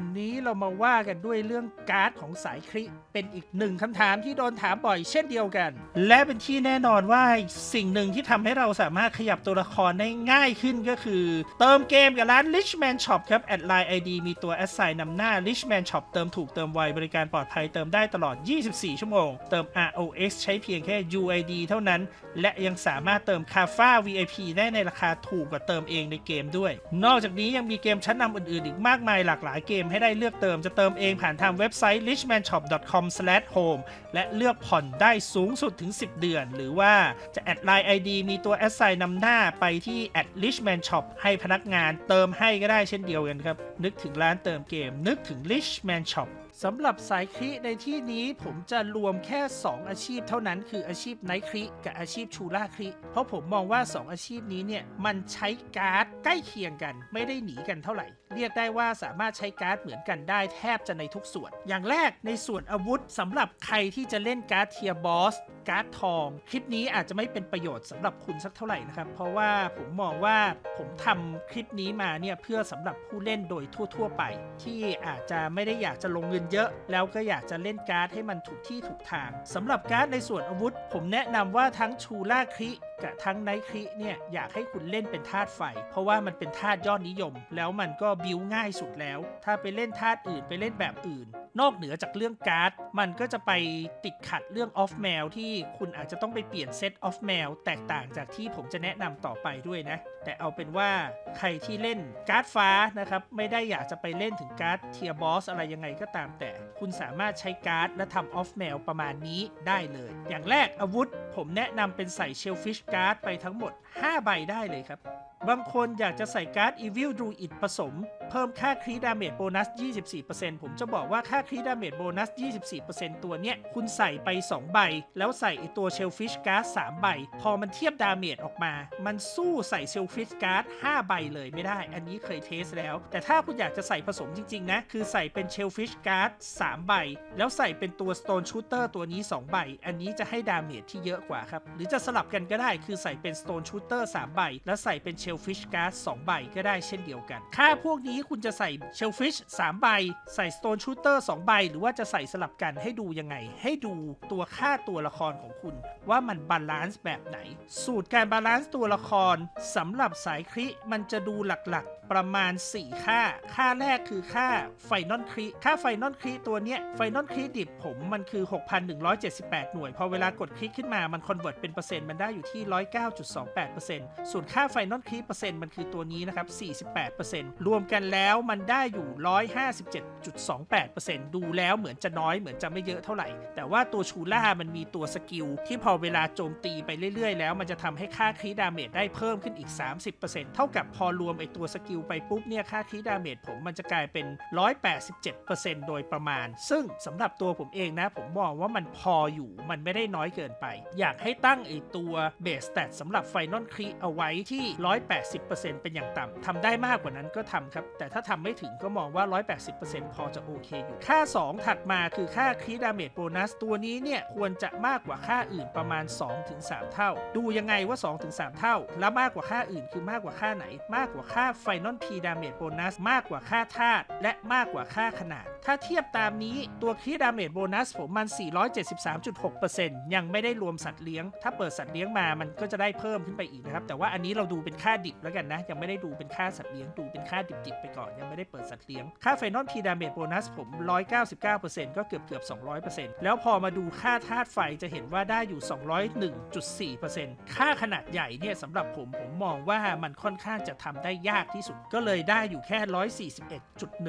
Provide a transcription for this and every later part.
วันนี้เรามาว่ากันด้วยเรื่องการ์ดของสายคริ เป็นอีกหนึ่งคำถามที่โดนถามบ่อยเช่นเดียวกัน และเป็นที่แน่นอนว่าสิ่งหนึ่งที่ทำให้เราสามารถขยับตัวละครได้ง่ายขึ้นก็คือ เติมเกมกับร้าน Richman Shop ครับ แอดไลน์ ID มีตัว a s s i g n นำหน้า Richman Shop เติมถูกเติมไว บริการปลอดภัยเติมได้ตลอด 24 ชั่วโมง เติม ROX ใช้เพียงแค่ UID เท่านั้น และยังสามารถเติมคาฟ้า VIP ได้ในราคาถูกกว่าเติมเองในเกมด้วย นอกจากนี้ยังมีเกมชั้นนำอื่นๆ อีกมากมายหลากหลายเกมให้ได้เลือกเติมจะเติมเองผ่านทางเว็บไซต์ richmanshop.com/home และเลือกผ่อนได้สูงสุดถึง 10 เดือน หรือว่าจะแอดไลน์ ID มีตัว a s s i g n นำหน้าไปที่ at richman shop ให้พนักงานเติมให้ก็ได้เช่นเดียวกันครับ นึกถึงร้านเติมเกม นึกถึง richman shop สำหรับสายคริในที่นี้ผมจะรวมแค่ 2 อาชีพเท่านั้นคืออาชีพไนท์คริกับอาชีพชูล่าคริเพราะผมมองว่า 2 อาชีพนี้เนี่ยมันใช้การ์ดใกล้เคียงกัน ไม่ได้หนีกันเท่าไหร่ เรียกได้ว่าสามารถใช้การ์ดเหมือนกันได้แทบจะในทุกส่วน อย่างแรกในส่วนอาวุธสำหรับใครที่จะเล่นการ์ดเทียบอส การ์ดทอง คลิปนี้อาจจะไม่เป็นประโยชน์สำหรับคุณสักเท่าไหร่นะครับ เพราะว่าผมมองว่าผมทำคลิปนี้มาเนี่ยเพื่อสำหรับผู้เล่นโดยทั่ว ๆ ไป ที่อาจจะไม่ได้อยากจะลงเงินเยอะ แล้วก็อยากจะเล่นการ์ดให้มันถูกที่ถูกทางสำหรับการ์ดในส่วนอาวุธ ผมแนะนำว่าทั้งชูล่าคลิกับทั้งไนท์คลิเนี่ยอยากให้คุณเล่นเป็นธาตุไฟ เพราะว่ามันเป็นธาตุยอดนิยม แล้วมันก็บิวง่ายสุดแล้ว ถ้าไปเล่นธาตุอื่นไปเล่นแบบอื่น นอกเหนือจากเรื่องการ์ด มันก็จะไปติดขัดเรื่องออฟแมวที่คุณอาจจะต้องไปเปลี่ยนเซตออฟแมวแตกต่างจากที่ผมจะแนะนำต่อไปด้วยนะ แต่เอาเป็นว่าใครที่เล่นการ์ดฟ้านะครับ ไม่ได้อยากจะไปเล่นถึงการ์ดเทียบอสอะไรยังไงก็ตามแต่ คุณสามารถใช้การ์ดและทำออฟแมวประมาณนี้ได้เลย อย่างแรกอาวุธ ผมแนะนำเป็นใส่เชลฟิชการ์ดไปทั้งหมด 5 ใบได้เลยครับบางคนอยากจะใส่การ์ด Evil Druid ผสม เพิ่มค่าครีดาเมจโบนัส 24%ผมจะบอกว่าค่าครีดาเมจโบนัส 24%ตัวเนี้ย คุณใส่ไป 2 ใบ แล้วใส่ไอตัวเชลฟิชการ์ด3ใบ พอมันเทียบดาเมจออกมา มันสู้ใส่เชลฟิชการ์ด5ใบเลยไม่ได้ อันนี้เคยเทสแล้ว แต่ถ้าคุณอยากจะใส่ผสมจริง ๆ นะ คือใส่เป็นเชลฟิชการ์ด3ใบ แล้วใส่เป็นตัว Stone Shooter ตัวนี้ 2 ใบ อันนี้จะให้ดาเมจที่เยอะกว่าครับ หรือจะสลับกันก็ได้ คือใส่เป็น Stone Shooter 3ใบ แล้วใส่เป็น Shellfish Guard 2ใบก็ได้เช่นเดียวกัน ค่าพวกนี้คุณจะใส่ Shellfish 3ใบ ใส่ Stone Shooter 2ใบ หรือว่าจะใส่สลับกันให้ดูยังไง ให้ดูตัวค่าตัวละครของคุณ ว่ามันบาลานซ์แบบไหน สูตรการบาลานซ์ตัวละครสำหรับสายคริมันจะดูหลักๆ ประมาณ 4 ค่า ค่าแรกคือค่าไฟนอลคริค่าไฟนอลคริตัวเนี้ยไฟนอลคริดิบผมมันคือ 6,178 หน่วย พอเวลากดคลิกขึ้นมามันคอนเวิร์ตเป็นเปอร์เซ็นต์มันได้อยู่ที่ 109.28%ส่วนค่าไฟนอลคริเปอร์เซ็นต์มันคือตัวนี้นะครับ48%รวมกันแล้วมันได้อยู่ 157.28%ดูแล้วเหมือนจะน้อยเหมือนจะไม่เยอะเท่าไหร่ แต่ว่าตัวชูล่ามันมีตัวสกิล ที่พอเวลาโจมตีไปเรื่อยๆ แล้วมันจะทำให้ค่าคริดาเมจได้เพิ่มขึ้นอีก 30%เท่ากับพอรวมไอตัวสกิลไปปุ๊บเนี่ยค่าคริดาเมจผมมันจะกลายเป็น 187%โดยประมาณ ซึ่งสำหรับตัวผมเองนะ ผมมองว่ามันพออยู่มันไม่ได้น้อยเกินไป อยากให้ตั้งไอตัวเบสส t ตสำหรับไฟนอลครีเอาไว้ที่ 180%เป็นอย่างต่ำทำได้มากกว่านั้นก็ทำครับแต่ถ้าทำไม่ถึงก็มองว่า 180%พอจะโอเคอยู่ ค่า 2 ถัดมาคือค่าครีดาเมจโบนัสตัวนี้เนี่ยควรจะมากกว่าค่าอื่นประมาณ 2-3 เท่า ดูยังไงว่า 2-3 เท่า แล้วมากกว่าค่าอื่นคือมากกว่าค่าไหน มากกว่าค่าไฟนอลพีดาเมจโบนัสมากกว่าค่าธาตุและมากกว่าค่าขนาดถ้าเทียบตามนี้ตัวครีดาเมจโบนัสผมมัน 473.6%ยังไม่ได้รวมสัตว์เลี้ยง ถ้าเปิดสัตว์เลี้ยงมามันก็จะได้เพิ่มขึ้นไปอีกนะครับ แต่ว่าอันนี้เราดูเป็นค่าดิบแล้วกันนะ ยังไม่ได้ดูเป็นค่าสัตว์เลี้ยง ดูเป็นค่าดิบๆไปก่อน ยังไม่ได้เปิดสัตว์เลี้ยง ค่าไฟนอลพีดาเมจโบนัสผม 199%ก็เกือบเกือบ 200%แล้วพอมาดูค่าธาตุไฟจะเห็นว่าได้อยู่ 201.4%ค่าขนาดใหญ่เนี่ยสำหรับผมผมมองว่ามันค่อนข้างจะทำได้ยากที่สุด ก็เลยได้อยู่แค่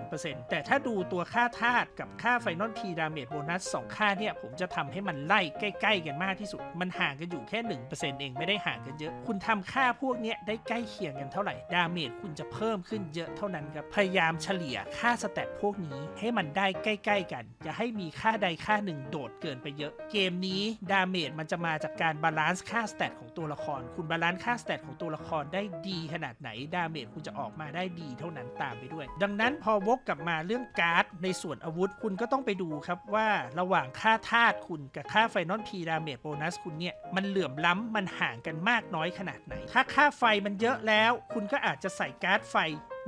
141.1%แต่ถ้าดูตัวค่าธาตุกับค่าไฟนอลพีดาเมจโบนัส2ค่าเนี่ย ผมจะทำให้มันไล่ใกล้ๆกันมากที่สุด มันห่างกันอยู่แค่ 1%เองไม่ได้ห่างกันเยอะ คุณทำค่าพวกเนี้ยได้ใกล้เคียงกันเท่าไหร่ดาเมจคุณจะเพิ่มขึ้นเยอะเท่านั้นครับ พยายามเฉลี่ยค่าสแตทพวกนี้ให้มันได้ใกล้ ๆ กันอย่าให้มีค่าใดค่าหนึ่งโดดเกินไปเยอะ เกมนี้ดาเมจมันจะมาจากการบาลานซ์ค่าสแตทของตัวละคร คุณบาลานซ์ค่าสแตทของตัวละครได้ดีขนาดไหนดาเมจคุณจะออกมาได้ดีเท่านั้นตามไปด้วย ดังนั้นพอวกกลับมาเรื่องการ์ดในส่วนอาวุธคุณก็ต้องไปดูครับว่าระหว่างค่าธาตุคุณกับค่าไฟนอลพีดาเมจโบนัสคุณเนี่ย มันเหลื่อมล้ำมันห่างกันมากน้อยขนาดไหน ถ้าค่าไฟมันเยอะแล้ว คุณก็อาจจะใส่การ์ดไฟ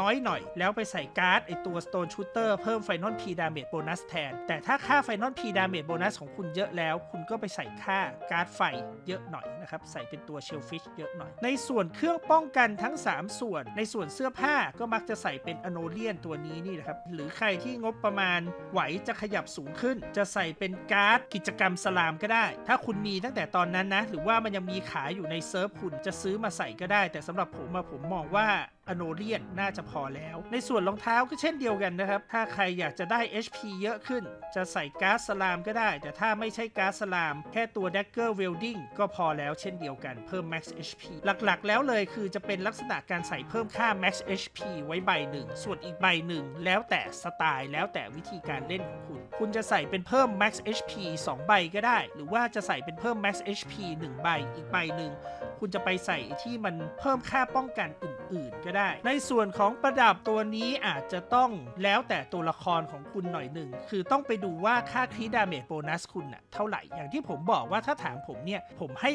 น้อยหน่อย แล้วไปใส่การ์ดไอตัว Stone Shooter เพิ่ม Final P Damage Bonus แทน แต่ถ้าค่า Final P Damage Bonus ของคุณเยอะแล้ว คุณก็ไปใส่ค่าการ์ดไฟเยอะหน่อยนะครับ ใส่เป็นตัว Shellfish เยอะหน่อย ในส่วนเครื่องป้องกันทั้ง 3 ส่วน ในส่วนเสื้อผ้าก็มักจะใส่เป็นอโนเลียนตัวนี้นี่นะครับ หรือใครที่งบประมาณไหวจะขยับสูงขึ้น จะใส่เป็นการ์ดกิจกรรมสลามก็ได้ ถ้าคุณมีตั้งแต่ตอนนั้นนะ หรือว่ามันยังมีขายอยู่ในเซิร์ฟคุณจะซื้อมาใส่ก็ได้ แต่สำหรับผมอะผมมองว่า อโนเลียนน่าจะพอแล้ว ในส่วนรองเท้าก็เช่นเดียวกันนะครับ ถ้าใครอยากจะได้ HP เยอะขึ้น จะใส่ก๊าซสลามก็ได้ แต่ถ้าไม่ใช่ก๊าซสลาม แค่ตัว Dagger Welding ก็พอแล้วเช่นเดียวกันเพิ่ม Max HP หลักๆ แล้วเลยคือจะเป็นลักษณะการใส่เพิ่มค่า Max HP ไว้ใบหนึ่ง ส่วนอีกใบหนึ่ง แล้วแต่สไตล์แล้วแต่วิธีการเล่นของคุณ คุณจะใส่เป็นเพิ่ม Max HP 2 ใบก็ได้ หรือว่าจะใส่เป็นเพิ่ม Max HP 1 ใบอีกใบหนึ่งคุณจะไปใส่ที่มันเพิ่มค่าป้องกันอื่น ๆ ก็ได้ในส่วนของประดับตัวนี้อาจจะต้องแล้วแต่ตัวละครของคุณหน่อยหนึ่ง คือต้องไปดูว่าค่าครีดาเมจโบนัสคุณน่ะเท่าไหร่ อย่างที่ผมบอกว่าถ้าถามผมเนี่ย ผมให้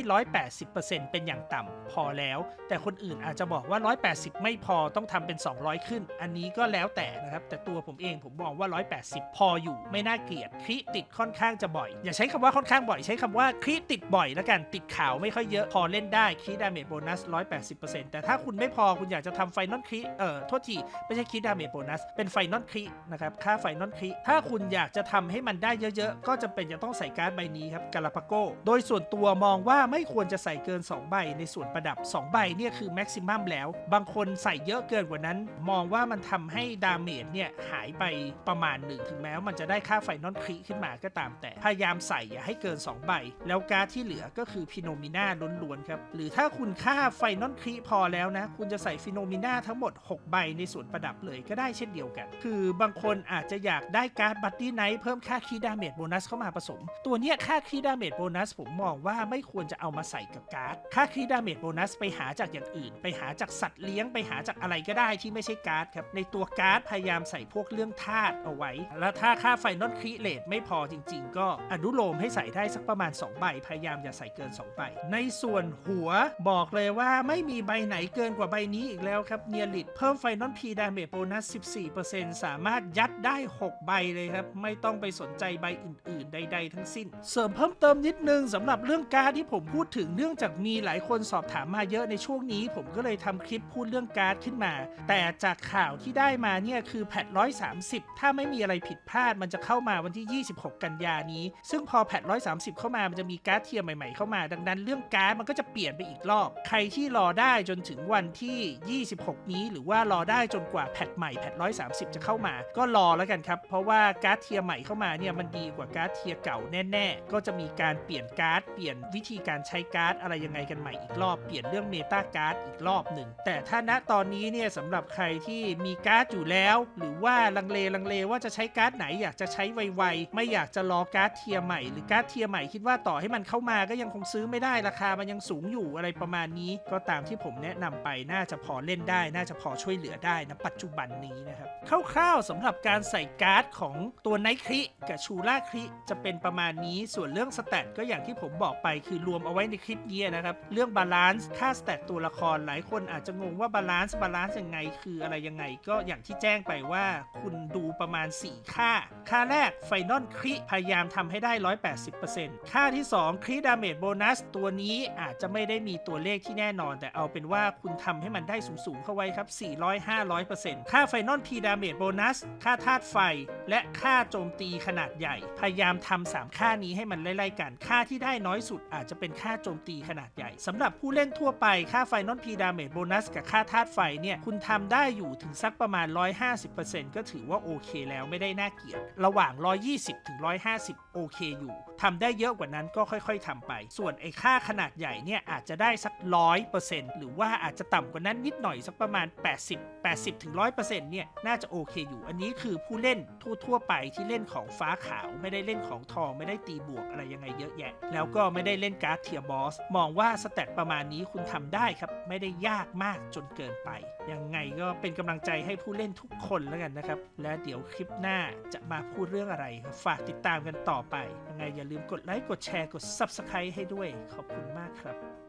180%เป็นอย่างต่ำพอแล้ว แต่คนอื่นอาจจะบอกว่า 180 ไม่พอต้องทำเป็น 200 ขึ้น อันนี้ก็แล้วแต่นะครับ แต่ตัวผมเองผมมองว่า 180 พออยู่ ไม่น่าเกลียดครีติดค่อนข้างจะบ่อย อย่าใช้คำว่าค่อนข้างบ่อยใช้คำว่าครีติดบ่อยแล้วกันติดขาวไม่ค่อยเยอะพอเล่นได้ครีดาเมจโบนัส180%แต่ถ้าคุณไม่พอคุณอยากจะทำไฟนอลครีเอ่อโทษที ไม่ใช่ครีดาเมจโบนัส เป็นไฟนอลครีนะครับ ค่าไฟนอลครีถ้าคุณอยากจะทำให้มันได้เยอะๆ ก็จำเป็นจะต้องใส่การ์ดใบนี้ครับกาลาปาโกโดยส่วนตัวมองว่าไม่ควรจะใส่เกิน 2 ใบในส่วนประดับ 2 ใบเนี่ยคือแม็กซิมัมแล้ว บางคนใส่เยอะเกินกว่านั้น มองว่ามันทำให้ดาเมจเนี่ยหายไปประมาณหนึ่งถึงแม้ว่ามันจะได้ค่าไฟนอลครีขึ้นมาก็ตาม แต่พยายามใส่อย่าให้เกิน 2 ใบ แล้วการ์ดที่เหลือก็คือพิโนมิน่าล้วนๆครับหรือถ้าคุณค่าไฟนอลครีพอแล้วนะคุณจะใส่ฟิโนมิน่าทั้งหมด 6 ใบในส่วนประดับเลยก็ได้เช่นเดียวกัน คือบางคนอาจจะอยากได้การ์ดบัตตี้ไนท์เพิ่มค่าคีดาเมจโบนัสเข้ามาผสม ตัวเนี้ยค่าคีดาเมจโบนัสผมมองว่าไม่ควรจะเอามาใส่กับการ์ด ค่าคีดาเมจโบนัสไปหาจากอย่างอื่น ไปหาจากสัตว์เลี้ยงไปหาจากอะไรก็ได้ที่ไม่ใช่การ์ดครับ ในตัวการ์ดพยายามใส่พวกเรื่องธาตุเอาไว้ แล้วถ้าค่าไฟนอลครีเลตไม่พอจริง ๆ ก็อนุโลมให้ใส่ได้สักประมาณ 2 ใบ พยายามอย่าใส่เกิน 2 ใบ ในส่วนหัวบอกเลยว่าไม่มีใบไหนเกินกว่าใบนี้อีกแล้วครับเนียลิตเพิ่มไฟนอลพีดาเมจโบนัส 14%สามารถยัดได้ 6 ใบเลยครับ ไม่ต้องไปสนใจใบอื่น ๆ ใด ๆ ทั้งสิ้น เสริมเพิ่มเติมนิดนึงสำหรับเรื่องการ์ดที่ผมพูดถึงเนื่องจากมีหลายคนสอบถามมาเยอะในช่วงนี้ ผมก็เลยทำคลิปพูดเรื่องการ์ดขึ้นมา แต่จากข่าวที่ได้มาเนี่ยคือแพท130 ถ้าไม่มีอะไรผิดพลาดมันจะเข้ามาวันที่ 26 กันยานี้ ซึ่งพอแพท130 เข้ามามันจะมีการ์ดเทียมใหม่ ๆ เข้ามา ดังนั้นเรื่องการ์ดมันก็จะเปลี่ยนไปอีกรอบ ใครที่รอได้จนถึงวันที่26นี้ หรือว่ารอได้จนกว่าแพทใหม่แพท130 จะเข้ามา ก็รอแล้วกันครับ เพราะว่าการ์ดเทียร์ใหม่เข้ามาเนี่ยมันดีกว่าการ์ดเทียร์เก่าแน่ๆ ก็จะมีการเปลี่ยนการ์ดเปลี่ยนวิธีการใช้การ์ดอะไรยังไงกันใหม่อีกรอบเปลี่ยนเรื่องเมตาการ์ดอีกรอบหนึ่งแต่ถ้าณตอนนี้เนี่ยสำหรับใครที่มีการ์ดอยู่แล้ว หรือว่าลังเลลังเลว่าจะใช้การ์ดไหนอยากจะใช้ไวๆไม่อยากจะรอการ์ดเทียร์ใหม่หรือการ์ดเทียร์ใหม่คิดว่าต่อให้มันเข้ามาก็ยังคงซื้อไม่ได้ราคามันยังสูงอยู่อะไรประมาณนี้ ก็ตามที่ผมแนะนำไปน่าจะพอเล่นได้น่าจะพอช่วยเหลือได้นะปัจจุบันนี้นะครับคร่าวๆสำหรับการใส่การ์ดของตัวไนคริกับชูล่าคริจะเป็นประมาณนี้ส่วนเรื่องสแตทก็อย่างที่ผมบอกไปคือรวมเอาไว้ในคลิปนี้นะครับเรื่องบาลานซ์ค่าสแตทตัวละครหลายคนอาจจะงงว่าบาลานซ์บาลานซ์ยังไงคืออะไรยังไง ก็อย่างที่แจ้งไปว่าคุณดูประมาณ 4 ค่า ค่าแรกไฟนอลคริพยายามทำให้ได้ 180%ค่าที่ 2คริดาเมจโบนัสตัวนี้อาจจะไม่ได้มีตัวเลขที่แน่นอน แต่เอาเป็นว่าคุณทำให้มันได้สูงๆเข้าไว้ครับ 400-500%ค่าไฟนอลพีดาเมจโบนัส ค่าธาตุไฟ และค่าโจมตีขนาดใหญ่ พยายามทำสามค่านี้ให้มันไล่ๆกัน ค่าที่ได้น้อยสุดอาจจะเป็นค่าโจมตีขนาดใหญ่สำหรับผู้เล่นทั่วไป ค่าไฟนอลพีดาเมจโบนัสกับค่าธาตุไฟเนี่ย คุณทำได้อยู่ถึงสักประมาณ 150%ก็ถือว่าโอเคแล้วไม่ได้น่าเกลียด ระหว่าง 120-150 โอเคอยู่ทำได้เยอะกว่านั้นก็ค่อยๆทำไป ส่วนไอ้ค่าขนาดใหญ่เนี่ยอาจจะได้สัก 100%หรือว่าอาจจะต่ำกว่านั้นนิดหน่อยสักประมาณ 80 80ถึง100%เนี่ยน่าจะโอเคอยู่ อันนี้คือผู้เล่นทั่ว ๆ ไปที่เล่นของฟ้าขาว ไม่ได้เล่นของทอง ไม่ได้ตีบวกอะไรยังไงเยอะแยะ แล้วก็ไม่ได้เล่นการ์ดเทียบอส มองว่าสเตตประมาณนี้คุณทำได้ครับ ไม่ได้ยากมากจนเกินไป ยังไงก็เป็นกำลังใจให้ผู้เล่นทุกคนแล้วกันนะครับ และเดี๋ยวคลิปหน้าจะมาพูดเรื่องอะไร ฝากติดตามกันต่อไป ยังไงอย่าลืมกดไลค์กดแชร์กด Subscribe ให้ด้วย ขอบคุณมากครับ